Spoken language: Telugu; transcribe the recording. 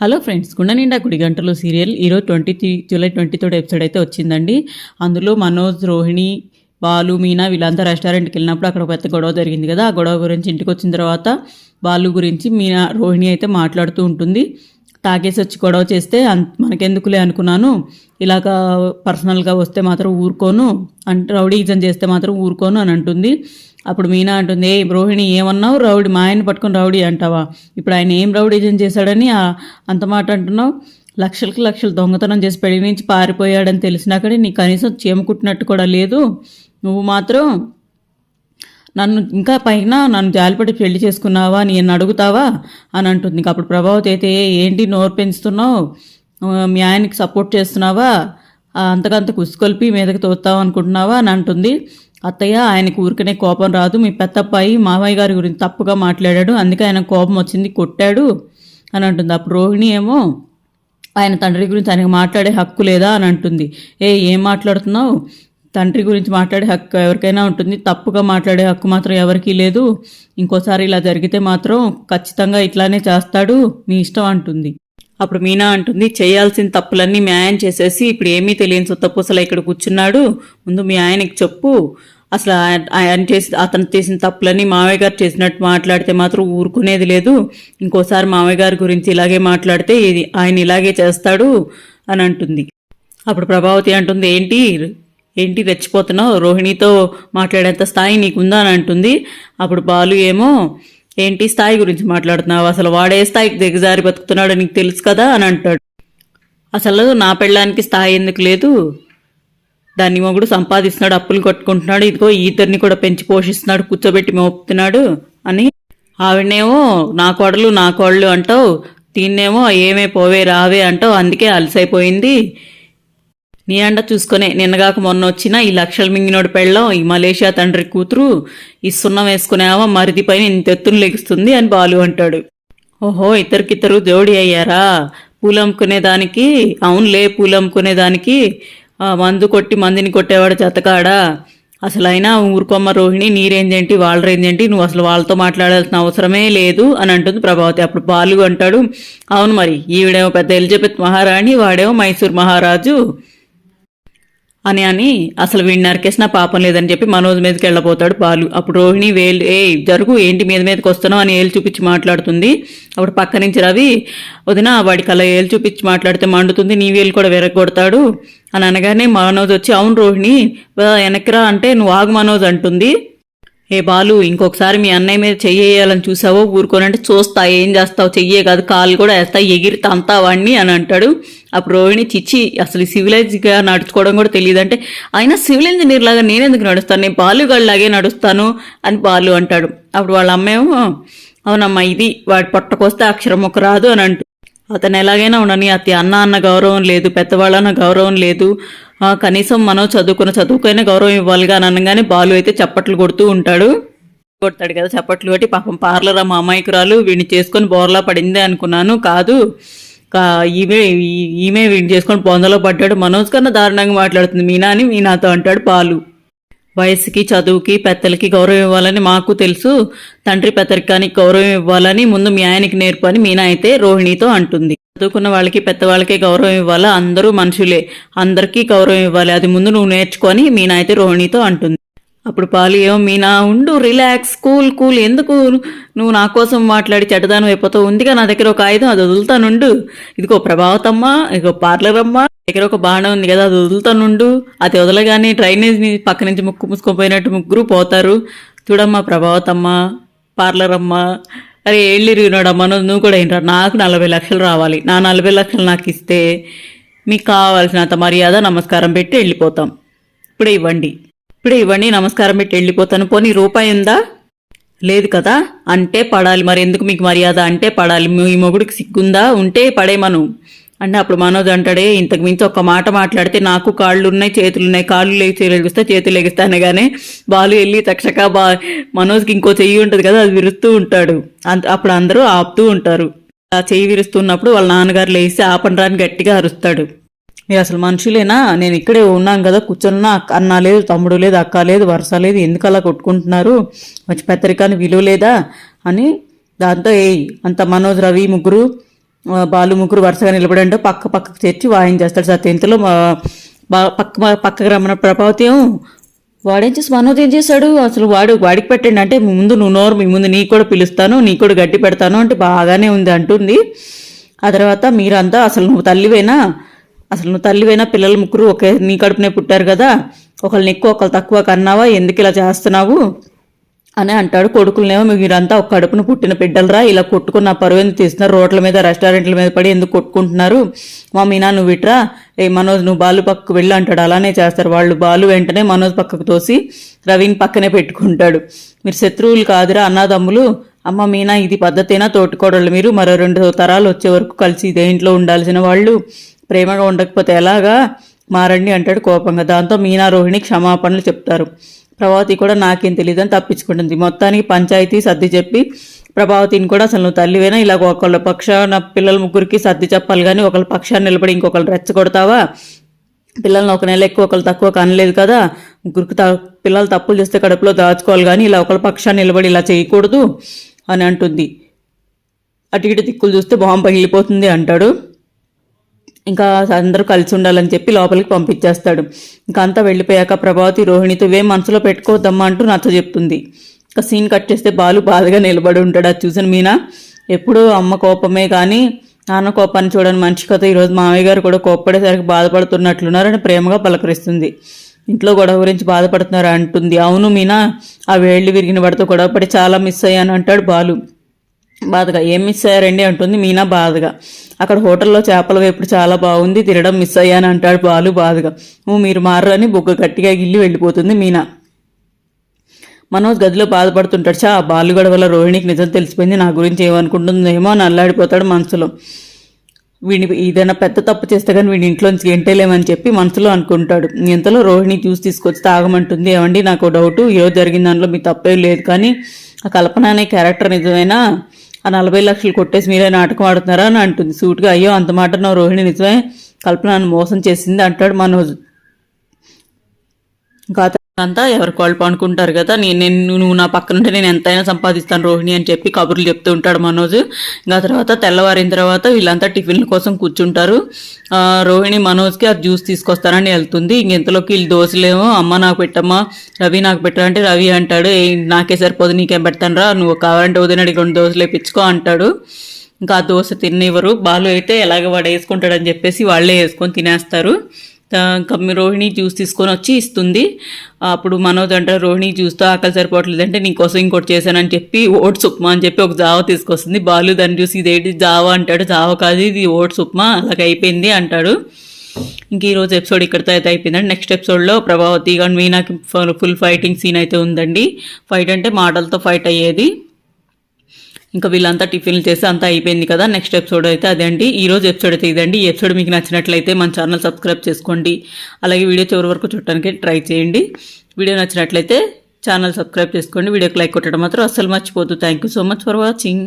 హలో ఫ్రెండ్స్ గుండె నిండా గుడి గంటలు సీరియల్ ఈరోజు twenty three July twenty third episode అయితే వచ్చిందండి. అందులో మనోజ్ రోహిణి బాలు మీనా వీళ్ళంతా రెస్టారెంట్కి వెళ్ళినప్పుడు అక్కడ ఒక పెద్ద గొడవ జరిగింది కదా. ఆ గొడవ గురించి ఇంటికి వచ్చిన తర్వాత బాలు గురించి మీనా రోహిణి అయితే మాట్లాడుతూ ఉంటుంది. తాగేసి వచ్చి గొడవ చేస్తే అంత మనకెందుకులే అనుకున్నాను. ఇలాగ పర్సనల్గా వస్తే మాత్రం ఊరుకోను. అంటే రౌడీజం చేస్తే మాత్రం ఊరుకోను అని అంటుంది. అప్పుడు మీనా అంటుంది ఏ రోహిణి ఏమన్నావు? రౌడీ మా ఆయన పట్టుకొని రౌడీ అంటావా? ఇప్పుడు ఆయన ఏం రౌడీజం చేశాడని అంత మాట అంటున్నావు? లక్షలకు లక్షలు దొంగతనం చేసి పెళ్ళి నుంచి పారిపోయాడని తెలిసినా కానీ నీ కనీసం చేమకుట్టినట్టు కూడా లేదు. నువ్వు మాత్రం నన్ను ఇంకా పైన నన్ను జాలిపడి పెళ్ళి చేసుకున్నావా నేను అడుగుతావా? అని అంటుంది. ఇంక అప్పుడు ప్రభావతి అయితే ఏంటి నోరు పెంచుతున్నావు? మీ ఆయనకి సపోర్ట్ చేస్తున్నావా? అంతకంత కుసుకొల్పి మీదకి తోస్తావు అనుకుంటున్నావా? అని అంటుంది. అత్తయ్య ఆయనకు ఊరికనే కోపం రాదు. మీ పెద్దప్పాయి మామయ్య గారి గురించి తప్పుగా మాట్లాడాడు. అందుకే ఆయన కోపం వచ్చింది కొట్టాడు. అని అంటుంది. అప్పుడు రోహిణి ఏమో ఆయన తండ్రి గురించి ఆయనకు మాట్లాడే హక్కు లేదా? అని అంటుంది. ఏ ఏం మాట్లాడుతున్నావు? తండ్రి గురించి మాట్లాడే హక్కు ఎవరికైనా ఉంటుంది. తప్పుగా మాట్లాడే హక్కు మాత్రం ఎవరికీ లేదు. ఇంకోసారి ఇలా జరిగితే మాత్రం ఖచ్చితంగా ఇట్లానే చేస్తాడు. నీ ఇష్టం అంటుంది. అప్పుడు మీనా అంటుంది చేయాల్సిన తప్పులన్నీ మీ ఆయన చేసేసి ఇప్పుడు ఏమీ తెలియని సొత్తపూసలా ఇక్కడ కూర్చున్నాడు. ముందు మీ ఆయనకి చెప్పు. అసలు ఆయన- ఆయన చేసి అతను చేసిన తప్పులన్నీ మావయ్య గారు చేసినట్టు మాట్లాడితే మాత్రం ఊరుకునేది లేదు. ఇంకోసారి మావయ్య గారి గురించి ఇలాగే మాట్లాడితే ఇది ఆయన ఇలాగే చేస్తాడు అని అంటుంది. అప్పుడు ప్రభావతి అంటుంది ఏంటి? ఏంటి రెచ్చిపోతున్నావు? రోహిణితో మాట్లాడేంత స్థాయి నీకుందా అని అంటుంది. అప్పుడు బాలు ఏమో ఏంటి స్థాయి గురించి మాట్లాడుతున్నావు? అసలు వాడే స్థాయికి దిగజారి బతుకుతున్నాడు నీకు తెలుసు కదా? అని అంటాడు. అసలు నా పెళ్ళానికి స్థాయి ఎందుకు లేదు? దాన్ని మొగుడు సంపాదిస్తున్నాడు అప్పులు కొట్టుకుంటున్నాడు ఇదిగో ఈతరిని ఇద్దరిని కూడా పెంచి పోషిస్తున్నాడు కూర్చోబెట్టి మోపుతున్నాడు అని. ఆవిడనేమో నా కోడలు నా కోడలు అంటావు దీన్నేమో ఏమే పోవే రావే అంటావు అందుకే అలసైపోయింది. నీ అండ చూసుకునే నిన్నగాక మొన్న వచ్చిన ఈ లక్షల మింగినోడు పెళ్ళం ఈ మలేషియా తండ్రి కూతురు ఈ సున్నం వేసుకునేవా మరిది పైన ఇంత ఎత్తున లెగుస్తుంది అని బాలు అంటాడు. ఓహో ఇద్దరికిద్దరు జోడి అయ్యారా? పూలమ్ముకునేదానికి అవునులే పూలమ్ముకునేదానికి మందు కొట్టి మందిని కొట్టేవాడు జతకాడా? అసలు అయినా ఊరుకొమ్మ రోహిణి నీ రేంజ్ ఏంటి వాళ్ళ రేంజ్ ఏంటి నువ్వు అసలు వాళ్ళతో మాట్లాడాల్సిన అవసరమే లేదు అని అంటుంది ప్రభావతి. అప్పుడు బాలు అంటాడు అవును మరి ఈవిడేమో పెద్ద ఎలిజబెత్ మహారాణి వాడేమో మైసూర్ మహారాజు. అని అని అసలు వీడిని నరికేసిన పాపం లేదని చెప్పి మనోజ్ మీదకి వెళ్ళబోతాడు బాలు. అప్పుడు రోహిణి వేలు ఏ జరుగు ఏంటి మీద మీదకి వస్తున్నావు? అని ఏలు చూపించి మాట్లాడుతుంది. అప్పుడు పక్క నుంచి రవి వదిన వాడికి అలా ఏలు చూపించి మాట్లాడితే మండుతుంది నీ వేలు కూడా విరగొడతాడు. అని అనగానే మనోజ్ వచ్చి అవును రోహిణి వెనక్కిరా అంటే నువ్వు ఆగు మనోజ్ అంటుంది. ఏ బాలు ఇంకొకసారి మీ అన్నయ్య మీద చెయ్యేయాలని చూసావో ఊరుకోనంటే చూస్తా ఏం చేస్తావు? చెయ్యే కాదు కాలు కూడా వేస్తా ఎగిరి అంతా వాడిని అని అంటాడు. అప్పుడు రోహిణి చిచ్చి అసలు సివిలైజ్గా నడుచుకోవడం కూడా తెలియదు అంటే అయినా సివిల్ ఇంజనీర్ లాగా నేనెందుకు నడుస్తాను? నేను బాలుగాళ్ళలాగే నడుస్తాను అని బాలు అంటాడు. అప్పుడు వాళ్ళ అమ్మేమో అవునమ్మా ఇది వాడి పొట్టకొస్తే అక్షరం ఒక రాదు అని అంటూ అతను ఎలాగైనా ఉండని అతి అన్న అన్న గౌరవం లేదు పెద్దవాళ్ళన్న గౌరవం లేదు. కనీసం మనం చదువుకున్న చదువుకైనా గౌరవం ఇవ్వాలిగా కానీ అనగానే బాలు అయితే చప్పట్లు కొడుతూ ఉంటాడు. కొడతాడు కదా చప్పట్లు కొట్టి. పాపం పార్లర్ అమ్మ అమాయకురాలు వీడిని చేసుకొని బోర్లా పడింది అనుకున్నాను. కాదు కా- ఈమె ఈ- ఈమె వీడిని చేసుకొని బొందలో పడ్డాడు. మనోజ్ కన్నా దారుణంగా మాట్లాడుతుంది. మీనా అని మీనాతో అంటాడు బాలు. వయసుకి చదువుకి పెద్దలకి గౌరవం ఇవ్వాలని మాకు తెలుసు. తండ్రి పెద్దరికానికి గౌరవం ఇవ్వాలని ముందు మీ ఆయనకి నేర్పు అని మీనా అయితే రోహిణితో అంటుంది. చదువుకున్న వాళ్ళకి పెద్దవాళ్ళకే గౌరవం ఇవ్వాలి? అందరూ మనుషులే. అందరికీ గౌరవం ఇవ్వాలి. అది ముందు నువ్వు నేర్చుకొని మీనా అయితే రోహిణితో అంటుంది. అప్పుడు పాలు ఏమో మీనా ఉండు రిలాక్స్ కూల్ కూల్ ఎందుకు? నువ్వు నా కోసం మాట్లాడి చెడ్డదానం అయిపోతావు ఉందిగా నా దగ్గర ఒక ఆయుధం అది వదులుతానుండు. ఇదిగో ప్రభావతమ్మ ఇదిగో పార్లర్ అమ్మ దగ్గర ఒక బాణం ఉంది కదా అది వదులుతానుండు. అది వదలగానే డ్రైనేజ్ పక్క నుంచి ముక్కు ముసుకుపోయినట్టు ముగ్గురు పోతారు. చూడమ్మా ప్రభావతమ్మ పార్లర్ అమ్మ అరే ఏళ్ళిరిగినాడమ్మా నువ్వు కూడా ఏంటా నాకు నలభై లక్షలు రావాలి. నా నలభై లక్షలు నాకు ఇస్తే మీకు కావాల్సినంత మర్యాద నమస్కారం పెట్టి వెళ్ళిపోతాం. ఇప్పుడే ఇవ్వండి. ఇప్పుడే ఇవ్వండి నమస్కారం పెట్టి వెళ్ళిపోతాను. పోనీ రూపాయి ఉందా? లేదు కదా. అంటే పడాలి. మరి ఎందుకు మీకు మర్యాద? అంటే పడాలి. మీ మొగుడికి సిగ్గుందా? ఉంటే పడేమను. అంటే అప్పుడు మనోజ్ అంటాడే ఇంతకు మించి ఒక మాట మాట్లాడితే నాకు కాళ్ళు ఉన్నాయి చేతులు ఉన్నాయి కాళ్ళు లేచి లెగిస్తే చేతులు లెగిస్తాను కానీ బాలు వెళ్ళి తక్షక బా మనోజ్కి ఇంకో చెయ్యి ఉంటుంది కదా అది విరుస్తూ ఉంటాడు. అంత అప్పుడు అందరూ ఆపుతూ ఉంటారు. ఆ చెయ్యి విరుస్తున్నప్పుడు వాళ్ళ నాన్నగారు లేచి ఆపనరాని గట్టిగా అరుస్తాడు. మీరు అసలు మనుషులేనా? నేను ఇక్కడే ఉన్నాను కదా కూర్చున్నా అన్న లేదు తమ్ముడు లేదు అక్క లేదు వరుస లేదు ఎందుకు అలా కొట్టుకుంటున్నారు? వచ్చి పెద్దరికాని విలువ లేదా అని దాంతో ఏయ్ అంత మనోజ్ రవి ముగ్గురు బాలు ముగ్గురు వరుసగా నిలబడంటే పక్క పక్కకు చేర్చి వాయించేస్తాడు సత్య ఇంతలో మా పక్క పక్కకు రమ్మన్న ప్రభావతి వాడేం చేసి మనోజ్ ఏం చేశాడు? అసలు వాడు వాడికి పెట్టండి అంటే ముందు నువ్వు నోరు మీ ముందు నీకు కూడా పిలుస్తాను నీకు కూడా గట్టి పెడతాను అంటే బాగానే ఉంది అంటుంది. ఆ తర్వాత మీరంతా అసలు నువ్వు తల్లివేనా? అసలు నువ్వు తల్లివైనా పిల్లలు ముగ్గురు ఒకే నీ కడుపునే పుట్టారు కదా ఒకళ్ళని ఎక్కువ ఒకళ్ళు తక్కువ కన్నావా? ఎందుకు ఇలా చేస్తున్నావు? అని అంటాడు కొడుకులనేమో మీరంతా ఒక కడుపును పుట్టిన బిడ్డలరా ఇలా కొట్టుకున్న పరువు ఎందుకు తీస్తున్నారు? రోడ్ల మీద రెస్టారెంట్ల మీద పడి ఎందుకు కొట్టుకుంటున్నారు? మా మీనా నువ్వు ఇట్రా? ఏ మనోజ్ నువ్వు బాలు పక్కకు వెళ్ళి అంటాడు. అలానే చేస్తారు. వాళ్ళు బాలు వెంటనే మనోజ్ పక్కకు తోసి రవిని పక్కనే పెట్టుకుంటాడు. మీరు శత్రువులు కాదురా అన్నదమ్ములు. అమ్మ మీనా ఇది పద్ధతేనా? తోటికోడళ్ళు మీరు. మరో రెండు తరాలు వచ్చే వరకు కలిసి ఇదే ఇంట్లో ఉండాల్సిన వాళ్ళు. ప్రేమగా ఉండకపోతే ఎలాగా? మారండి అంటాడు కోపంగా. దాంతో మీనా రోహిణి క్షమాపణలు చెప్తారు. ప్రభావతి కూడా నాకేం తెలియదు అని తప్పించుకుంటుంది. మొత్తానికి పంచాయతీ సర్ది చెప్పి ప్రభావతిని కూడా అసలు నువ్వు తల్లివేనా? ఇలా ఒకళ్ళ పక్షాన పిల్లల ముగ్గురికి సర్ది చెప్పాలి కానీ ఒకళ్ళ పక్షాన్ని నిలబడి ఇంకొకళ్ళు రెచ్చగొడతావా? పిల్లల్ని ఒక నెల ఎక్కువ ఒకళ్ళు తక్కువ కనలేదు కదా? ముగ్గురికి త పిల్లలు తప్పులు చేస్తే కడుపులో దాచుకోవాలి కానీ ఇలా ఒకళ్ళ పక్షాన్ని నిలబడి ఇలా చేయకూడదు అని అంటుంది. అటు ఇటు దిక్కులు చూస్తే బాంబు పగిలిపోతుంది అంటాడు. ఇంకా అందరూ కలిసి ఉండాలని చెప్పి లోపలికి పంపించేస్తాడు. ఇంకా అంతా వెళ్ళిపోయాక ప్రభావతి రోహిణితో వే మనసులో పెట్టుకోవద్దమ్మా అంటూ నచ్చ చెప్తుంది. ఇంకా సీన్ కట్ చేస్తే బాలు బాధగా నిలబడి ఉంటాడు. అది చూసిన మీనా ఎప్పుడూ అమ్మ కోపమే కానీ నాన్న కోపాన్ని చూడని మనిషి కథ ఈరోజు మామయ్య గారు కూడా కోప్పడేసరికి బాధపడుతున్నట్లున్నారని ప్రేమగా పలకరిస్తుంది. ఇంట్లో గొడవ గురించి బాధపడుతున్నారు? అంటుంది. అవును మీనా ఆ వేళ్ళు విరిగిన వాడితో గొడవపడి చాలా మిస్ అయ్యాను అంటాడు బాలు. బాధగా. ఏం మిస్ అయ్యారండి? అంటుంది మీనా బాధగా. అక్కడ హోటల్లో చేపల వేపుడు చాలా బాగుంది తినడం మిస్ అయ్యాను అంటాడు బాలు బాధగా. మీరు మారని బుగ్గ గట్టిగా గిల్లి వెళ్ళిపోతుంది మీనా. మనోజ్ గదిలో బాధపడుతుంటాడు. చా ఆ బాలు గొడవల రోహిణికి నిజం తెలిసిపోయింది నా గురించి ఏమనుకుంటుందేమో అని అల్లాడిపోతాడు మనసులో. వీడిని ఏదైనా పెద్ద తప్పు చేస్తే కానీ వీడి ఇంట్లోంచి గెంటేలేమని చెప్పి మనసులో అనుకుంటాడు. ఇంతలో రోహిణి జ్యూస్ తీసుకొచ్చి తాగమంటుంది. ఏమండి నాకు డౌట్ ఈరోజు జరిగిన దాంట్లో మీ తప్పేం లేదు కానీ ఆ కల్పన అనే క్యారెక్టర్ నిజమైనా? ఆ నలభై లక్షలు కొట్టేసి మీరే నాటకం ఆడుతున్నారా అని అంటుంది. సూట్గా అయ్యో అంత మాట నా రోహిణి నిజమే. కల్పన మోసం చేసింది అంటాడు మనోజ్. ఇంకా అంతా ఎవరికి వాళ్ళు పనుకుంటారు కదా? నేను నేను నువ్వు నా పక్కన ఉంటే నేను ఎంతైనా సంపాదిస్తాను రోహిణి అని చెప్పి కబుర్లు చెప్తూ ఉంటాడు మనోజ్. ఇంకా తర్వాత తెల్లవారిన తర్వాత వీళ్ళంతా టిఫిన్ల కోసం కూర్చుంటారు. రోహిణి మనోజ్కి ఆ జ్యూస్ తీసుకొస్తానని వెళ్తుంది. ఇంక ఇంతలోకి వీళ్ళు దోశలేమో అమ్మ నాకు పెట్టమ్మా రవి నాకు పెట్టరా అంటే రవి అంటాడు. "ఏ, నాకే సరిపోదు నీకేం పెడతాను రా నువ్వు కావాలంటే వదినడికి రెండు దోశలు వేపించుకో అంటాడు. ఇంకా ఆ దోశ తిన్నివ్వరు. బాలు అయితే ఎలాగ వాడు వేసుకుంటాడని చెప్పేసి వాళ్ళే వేసుకొని తినేస్తారు. కమ్మి రోహిణి జ్యూస్ తీసుకొని వచ్చి ఇస్తుంది. అప్పుడు మనోజ్ అంటారు రోహిణి జ్యూస్తో ఆకలి సరిపోవట్లేదు అంటే నీకోసం ఇంకోటి చేశానని చెప్పి ఓట్స్ ఉప్మా అని చెప్పి ఒక జావ తీసుకొస్తుంది. బాలు దాన్ని చూసి ఇదేంటి జావ అంటాడు. జావ కాదు ఇది ఓట్స్ ఉప్మా అలాగ అయిపోయింది అంటాడు. ఇంక ఈ రోజు ఎపిసోడ్ ఇక్కడితో అయితే అయిపోయిందండి. నెక్స్ట్ ఎపిసోడ్లో ప్రభావతి కానీ మీనాకి ఫుల్ ఫైటింగ్ సీన్ అయితే ఉందండి. ఫైట్ అంటే మాటలతో ఫైట్ అయ్యేది. ఇంకా వీళ్ళంతా టిఫిన్లు చేసి అంతా అయిపోయింది కదా నెక్స్ట్ ఎపిసోడ్ అయితే అదండి ఈ రోజు ఎపిసోడ్ అయితే ఇదండి. ఈ ఎపిసోడ్ మీకు నచ్చినట్లయితే మన ఛానల్ సబ్స్క్రైబ్ చేసుకోండి. అలాగే వీడియో చివరి వరకు చూడటానికి ట్రై చేయండి. వీడియో నచ్చినట్లయితే ఛానల్ సబ్స్క్రైబ్ చేసుకోండి. వీడియోకి లైక్ కొట్టడం మాత్రం అస్సలు మర్చిపోదు thank you so much for watching